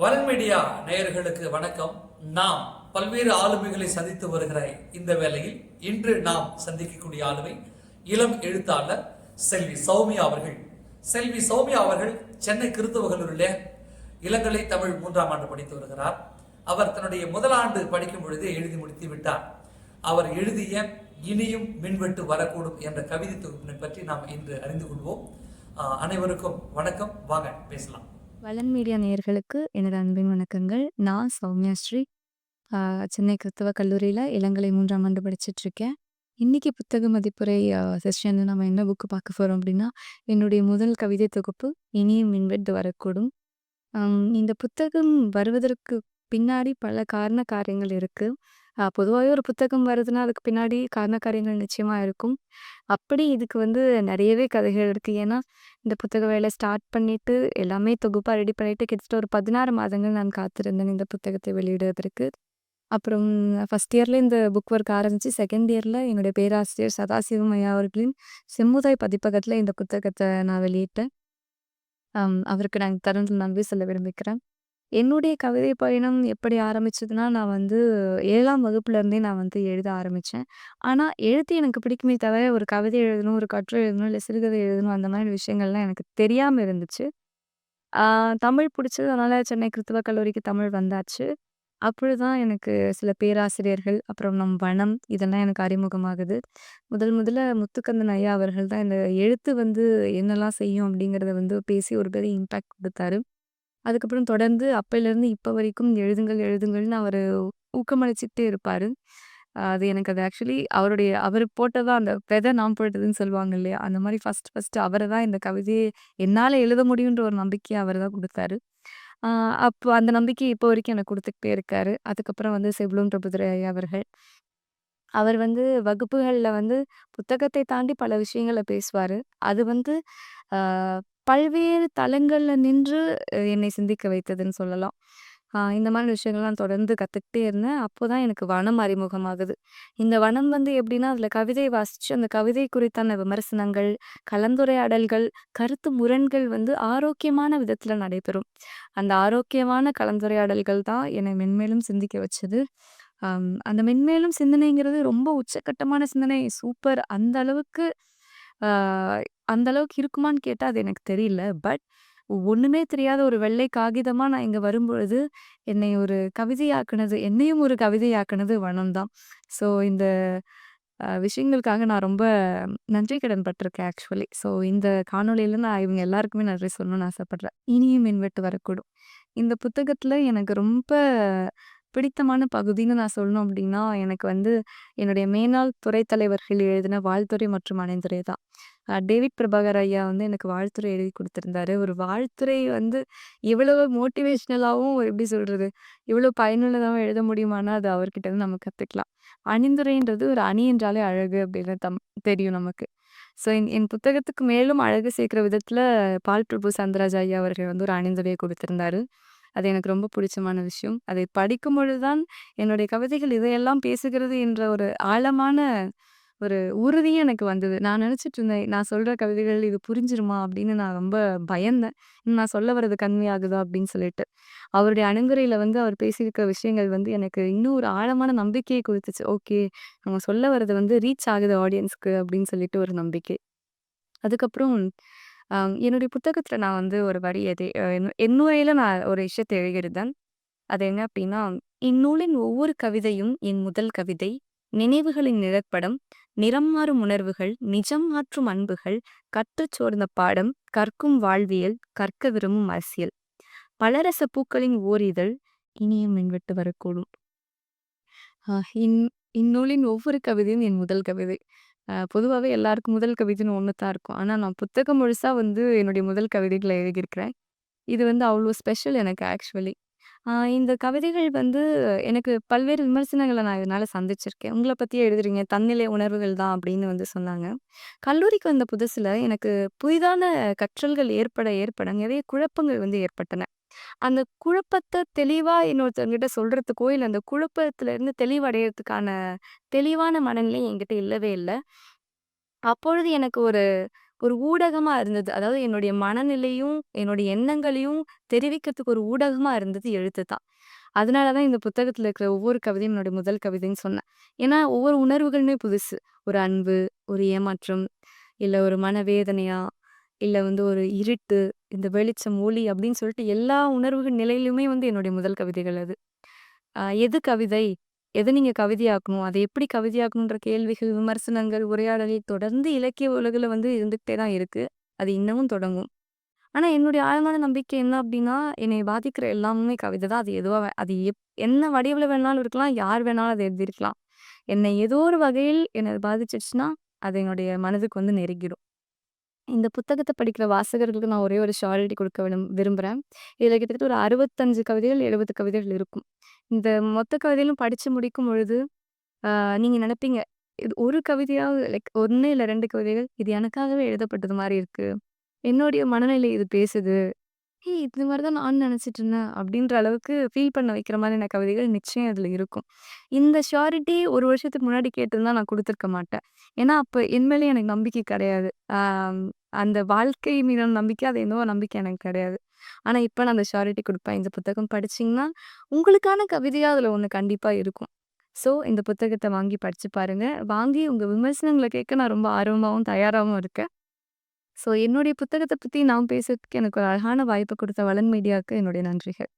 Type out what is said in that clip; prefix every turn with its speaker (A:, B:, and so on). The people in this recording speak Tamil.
A: வலன் மீடியா நேயர்களுக்கு வணக்கம். நாம் பல்வேறு ஆளுமைகளை சந்தித்து வருகிற இந்த வேளையில் இன்று நாம் சந்திக்கக்கூடிய ஆளுமை இளம் எழுத்தாளர் செல்வி சௌமியா அவர்கள். செல்வி சௌமியா அவர்கள் சென்னை கிறிஸ்தவகலூரிலே இளங்கலை தமிழ் மூன்றாம் ஆண்டு படித்து வருகிறார். அவர் தன்னுடைய முதலாண்டு படிக்கும் பொழுதே எழுதி முடித்து விட்டார். அவர் எழுதிய இனியும் மின்வெட்டு வரக்கூடும் என்ற கவிதை தொகுப்பினை பற்றி நாம் இன்று அறிந்து கொள்வோம். அனைவருக்கும் வணக்கம். வாங்க பேசலாம்.
B: வளன் மீடியா நேயர்களுக்கு எனது அன்பின் வணக்கங்கள். நான் சௌமியா ஸ்ரீ. சென்னை கிறிஸ்தவ கல்லூரியில் இளங்கலை மூன்றாம் ஆண்டு படிச்சிட்டு இருக்கேன் இன்னைக்கு புத்தக மதிப்புரை செஷனில் நம்ம என்ன புக்கு பார்க்க போகிறோம் அப்படின்னா என்னுடைய முதல் கவிதை தொகுப்பு இனியும் மின்வெட்டு வரக்கூடும். இந்த புத்தகம் வருவதற்கு பின்னாடி பல காரண காரியங்கள் இருக்குது பொதுவாகவே ஒரு புத்தகம் வருதுன்னா அதுக்கு பின்னாடி காரண காரியங்கள் நிச்சயமாக இருக்கும். அப்படி இதுக்கு வந்து நிறையவே கதைகள் இருக்குது ஏன்னா இந்த புத்தக வேலை ஸ்டார்ட் பண்ணிவிட்டு எல்லாமே தொகுப்பாக ரெடி பண்ணிட்டு கிட்டத்தட்ட ஒரு பதினாறு மாதங்கள் நான் காத்திருந்தேன் இந்த புத்தகத்தை வெளியிடுவதற்கு. அப்புறம் ஃபஸ்ட் இயரில் இந்த புக் ஒர்க் ஆரம்பித்து செகண்ட் இயரில் என்னுடைய பேராசிரியர் சதாசிவம் ஐயா அவர்களின் செம்முதாய் பதிப்பகத்தில் இந்த புத்தகத்தை நான் வெளியிட்டேன். அவருக்கு நான் தருணத்தில் நன்றி சொல்ல விரும்புகிறேன். என்னுடைய கவிதை பயணம் எப்படி ஆரம்பிச்சதுன்னா நான் வந்து ஏழாம் வகுப்புலேருந்தே நான் வந்து எழுத ஆரம்பித்தேன் ஆனால் எழுத்து எனக்கு பிடிக்குமே தவிர ஒரு கவிதை எழுதணும் ஒரு கட்டுரை எழுதணும் இல்லை சிறுகதை எழுதணும் அந்த மாதிரி விஷயங்கள்லாம் எனக்கு தெரியாமல் இருந்துச்சு. தமிழ் பிடிச்சது. அதனால் சென்னை கிறித்துவ கல்லூரிக்கு தமிழ் வந்தாச்சு. அப்பொழுதுதான் எனக்கு சில பேராசிரியர்கள் அப்புறம் நம் வனம் இதெல்லாம் எனக்கு அறிமுகமாகுது. முதல் முதல்ல முத்துக்கந்தன் ஐயா அவர்கள் தான் இந்த எழுத்து வந்து என்னெல்லாம் செய்யும் அப்படிங்கிறத வந்து பேசி ஒரு பெரிய இம்பேக்ட் கொடுத்தாரு. அதுக்கப்புறம் தொடர்ந்து அப்போலேருந்து இப்போ வரைக்கும் எழுதுங்கள் எழுதுங்கள்னு அவர் ஊக்கமளிச்சுட்டே இருப்பார். அது எனக்கு அது ஆக்சுவலி அவருடைய அவர் போட்டதான் அந்த விதை நாம் போட்டதுன்னு சொல்லுவாங்க இல்லையா? அந்த மாதிரி ஃபர்ஸ்ட் ஃபஸ்ட்டு அவரை தான் இந்த கவிதையை என்னால் எழுத முடியுன்ற ஒரு நம்பிக்கையை அவர் தான் கொடுத்தாரு. அப்போ அந்த நம்பிக்கை இப்போ வரைக்கும் எனக்கு கொடுத்துக்கிட்டே இருக்காரு. அதுக்கப்புறம் வந்து செவ்லூன் பிரபுதுரை அவர்கள். அவர் வந்து வகுப்புகளில் வந்து புத்தகத்தை தாண்டி பல விஷயங்களை பேசுவார். அது வந்து பல்வேறு தளங்கள்ல நின்று என்னை சிந்திக்க வைத்ததுன்னு சொல்லலாம். இந்த மாதிரி விஷயங்கள்லாம் தொடர்ந்து கற்றுக்கிட்டே இருந்தேன். அப்போதான் எனக்கு வனம் அறிமுகமாகுது. இந்த வனம் வந்து எப்படின்னா அதில் கவிதை வாசித்து அந்த கவிதை குறித்தான விமர்சனங்கள் கலந்துரையாடல்கள் கருத்து முரண்கள் வந்து ஆரோக்கியமான விதத்தில் நடைபெறும். அந்த ஆரோக்கியமான கலந்துரையாடல்கள் தான் என்னை மென்மேலும் சிந்திக்க வச்சது. அந்த மென்மேலும் சிந்தனைங்கிறது ரொம்ப உச்சக்கட்டமான சிந்தனை சூப்பர். அந்த அளவுக்கு அந்த அளவுக்கு இருக்குமான்னு கேட்டால் அது எனக்கு தெரியல. பட் ஒன்றுமே தெரியாத ஒரு வெள்ளை காகிதமாக நான் இங்கே வரும்பொழுது என்னை ஒரு கவிதையாக்குனது என்னையும் ஒரு கவிதையாக்குனது வனம் தான். ஸோ இந்த விஷயங்களுக்காக நான் ரொம்ப நன்றி கடன் பட்டிருக்கேன் ஆக்சுவலி ஸோ இந்த காணொலியில் நான் இவங்க எல்லாருக்குமே நன்றி சொல்லணும்னு ஆசைப்பட்றேன். இனியும் மின்வெட்டு வரக்கூடும். இந்த புத்தகத்தில் எனக்கு ரொம்ப பிடித்தமான பகுதின்னு நான் சொல்லணும் அப்படின்னா எனக்கு வந்து என்னுடைய மேனாள் துறை தலைவர்கள் எழுதின வாழ்த்துறை மற்றும் அணைந்துரை தான். டேவிட் பிரபாகர் ஐயா வந்து எனக்கு வாழ்த்துறை எழுதி கொடுத்துருந்தாரு. ஒரு வாழ்த்துறை வந்து இவ்வளவு மோட்டிவேஷ்னலாகவும் எப்படி சொல்கிறது இவ்வளோ பயனுள்ளதாகவும் எழுத முடியுமானா அது அவர்கிட்ட வந்து நம்ம கற்றுக்கலாம் அணிந்துரைன்றது ஒரு அணி என்றாலே அழகு அப்படின்னு தம் தெரியும் நமக்கு. ஸோ என் என் புத்தகத்துக்கு மேலும் அழகு சேர்க்குற விதத்தில் பால் பிரபு சந்திராஜ் ஐயா அவர்கள் வந்து ஒரு அணிந்துரையை கொடுத்துருந்தாரு. அது எனக்கு ரொம்ப பிடிச்சமான விஷயம். அதை படிக்கும் பொழுதுதான் என்னுடைய கவிதைகள் இதையெல்லாம் பேசுகிறது என்ற ஒரு ஆழமான ஒரு உறுதியும் எனக்கு வந்தது. நான் நினைச்சிட்டு இருந்தேன் நான் சொல்ற கவிதைகள் இது புரிஞ்சிருமா? அப்படின்னு நான் ரொம்ப பயந்தேன். நான் சொல்ல வர்றது கண்மையாகுதா? அப்படின்னு சொல்லிட்டு. அவருடைய அணுகுறையில வந்து அவர் பேசியிருக்க விஷயங்கள் வந்து எனக்கு இன்னும் ஒரு ஆழமான நம்பிக்கையை கொடுத்துச்சு. ஓகே நம்ம சொல்ல வர்றது வந்து ரீச் ஆகுது ஆடியன்ஸ்க்கு அப்படின்னு சொல்லிட்டு ஒரு நம்பிக்கை. அதுக்கப்புறம் என்னுடைய புத்தகத்தில் நான் வந்து ஒரு வரி எதை என்னுரையில நான் ஒரு விஷயத்தை எழுதியிருந்தேன். அது என்ன அப்படின்னா இந்நூலின் ஒவ்வொரு கவிதையும் என் முதல் கவிதை நினைவுகளின் நிழற்படம் நிறம் மாறும் உணர்வுகள் நிஜம் மாற்றும் அன்புகள் கற்றுச் சோர்ந்த பாடம் கற்கும் வாழ்வியல் கற்க விரும்பும் அரசியல். பலரச பூக்களின் ஓரிதழ் இனியும் மின்வெட்டு வரக்கூடும். இந் இந்நூலின் ஒவ்வொரு கவிதையும் என் முதல் கவிதை. பொதுவாகவே எல்லாருக்கும் முதல் கவிதைன்னு ஒன்று தான் இருக்கும். ஆனால் நான் புத்தகம் முழுசாக வந்து என்னுடைய முதல் கவிதைகளை எழுதியிருக்கிறேன். இது வந்து அவ்வளோ ஸ்பெஷல் எனக்கு ஆக்சுவலி. இந்த கவிதைகள் வந்து எனக்கு பல்வேறு விமர்சனங்களை நான் இதனால சந்திச்சிருக்கேன். உங்களை பற்றியே எழுதுறீங்க. தன்னிலை உணர்வுகள் தான் அப்படின்னு வந்து சொன்னாங்க. கல்லூரிக்கு வந்த புதுசில் எனக்கு புதிதான கற்றல்கள் ஏற்பட ஏற்பட நிறைய குழப்பங்கள் வந்து ஏற்பட்டன. அந்த குழப்பத்த தெளிவா இன்னொருத்தவங்ககிட்ட சொல்றதுக்கோ, இல்ல அந்த குழப்பத்துல இருந்து தெளிவடையறதுக்கான தெளிவான மனநிலை என்கிட்ட இல்லவே இல்ல. அப்பொழுது எனக்கு ஒரு ஒரு ஊடகமா இருந்தது. அதாவது என்னுடைய மனநிலையும், என்னுடைய எண்ணங்களையும் தெரிவிக்கிறதுக்கு ஒரு ஊடகமா இருந்தது எழுத்து தான். அதனால தான் இந்த புத்தகத்துல இருக்கிற ஒவ்வொரு கவிதையும் என்னுடைய முதல் கவிதைன்னு சொன்னேன். ஏன்னா ஒவ்வொரு உணர்வுகளுமே புதுசு. ஒரு அன்பு, ஒரு ஏமாற்றம், இல்ல ஒரு மனவேதனையா, இல்ல வந்து ஒரு இருட்டு, இந்த வெளிச்சம், ஒளி அப்படின்னு சொல்லிட்டு எல்லா உணர்வுகள் நிலையிலுமே வந்து என்னுடைய முதல் கவிதைகள் அது. எது கவிதை? எதை நீங்கள் கவிதையாக்கணும்? அதை எப்படி கவிதையாக்கணுன்ற கேள்விகள், விமர்சனங்கள், உரையாடலை தொடர்ந்து இலக்கிய உலகில் வந்து இருந்துகிட்டே தான் இருக்குது அது இன்னமும் தொடங்கும். ஆனால் என்னுடைய ஆழமான நம்பிக்கை என்ன அப்படின்னா, என்னை பாதிக்கிற எல்லாமே கவிதை தான். அது எதுவாக அது எப் என்ன வடிவில் வேணாலும் இருக்கலாம். யார் வேணாலும் அதை எழுதியிருக்கலாம். என்னை ஏதோ ஒரு வகையில் என்னை அது அது என்னுடைய மனதுக்கு வந்து நெருங்கிடும். இந்த புத்தகத்தை படிக்கிற வாசகர்களுக்கு நான் ஒரே ஒரு ஷாரிட்டி கொடுக்க விரும்புகிறேன் இதில் கிட்டத்தட்ட ஒரு 65 கவிதைகள், 70 கவிதைகள் இருக்கும். இந்த மொத்த கவிதையிலும் படித்து முடிக்கும் பொழுது, நீங்கள் நினைப்பீங்க இது ஒரு கவிதையாக லைக் ஒன்று இல்லை ரெண்டு கவிதைகள், இது எனக்காகவே எழுதப்பட்டது மாதிரி இருக்குது என்னுடைய மனநிலை இது பேசுது. ஹே இது மாதிரி தான் நான் நினச்சிட்டு இருந்தேன். அப்படின்ற அளவுக்கு ஃபீல் பண்ண வைக்கிற மாதிரியான கவிதைகள் நிச்சயம் அதில் இருக்கும். இந்த ஷூரிட்டி ஒரு வருஷத்துக்கு முன்னாடி கேட்டிருந்தா நான் கொடுத்துருக்க மாட்டேன். ஏன்னா, அப்போ என் எனக்கு நம்பிக்கை கிடையாது. அந்த வாழ்க்கை மீதான நம்பிக்கை, அது என்னவோ நம்பிக்கை எனக்கு கிடையாது. ஆனால் இப்போ நான் அந்த ஷூரிட்டி கொடுப்பேன் இந்த புத்தகம் படிச்சீங்கன்னா, உங்களுக்கான கவிதையாக அதில் ஒன்று கண்டிப்பாக இருக்கும். ஸோ இந்த புத்தகத்தை வாங்கி படித்து பாருங்கள் வாங்கி உங்கள் விமர்சனங்களை கேட்க நான் ரொம்ப ஆர்வமாகவும் தயாராகவும் இருக்கேன். ஸோ என்னுடைய புத்தகத்தை பற்றி நான் பேசுறதுக்கு எனக்கு ஒரு அழகான வாய்ப்பு கொடுத்த வளன் மீடியாவுக்கு என்னுடைய நன்றிகள்.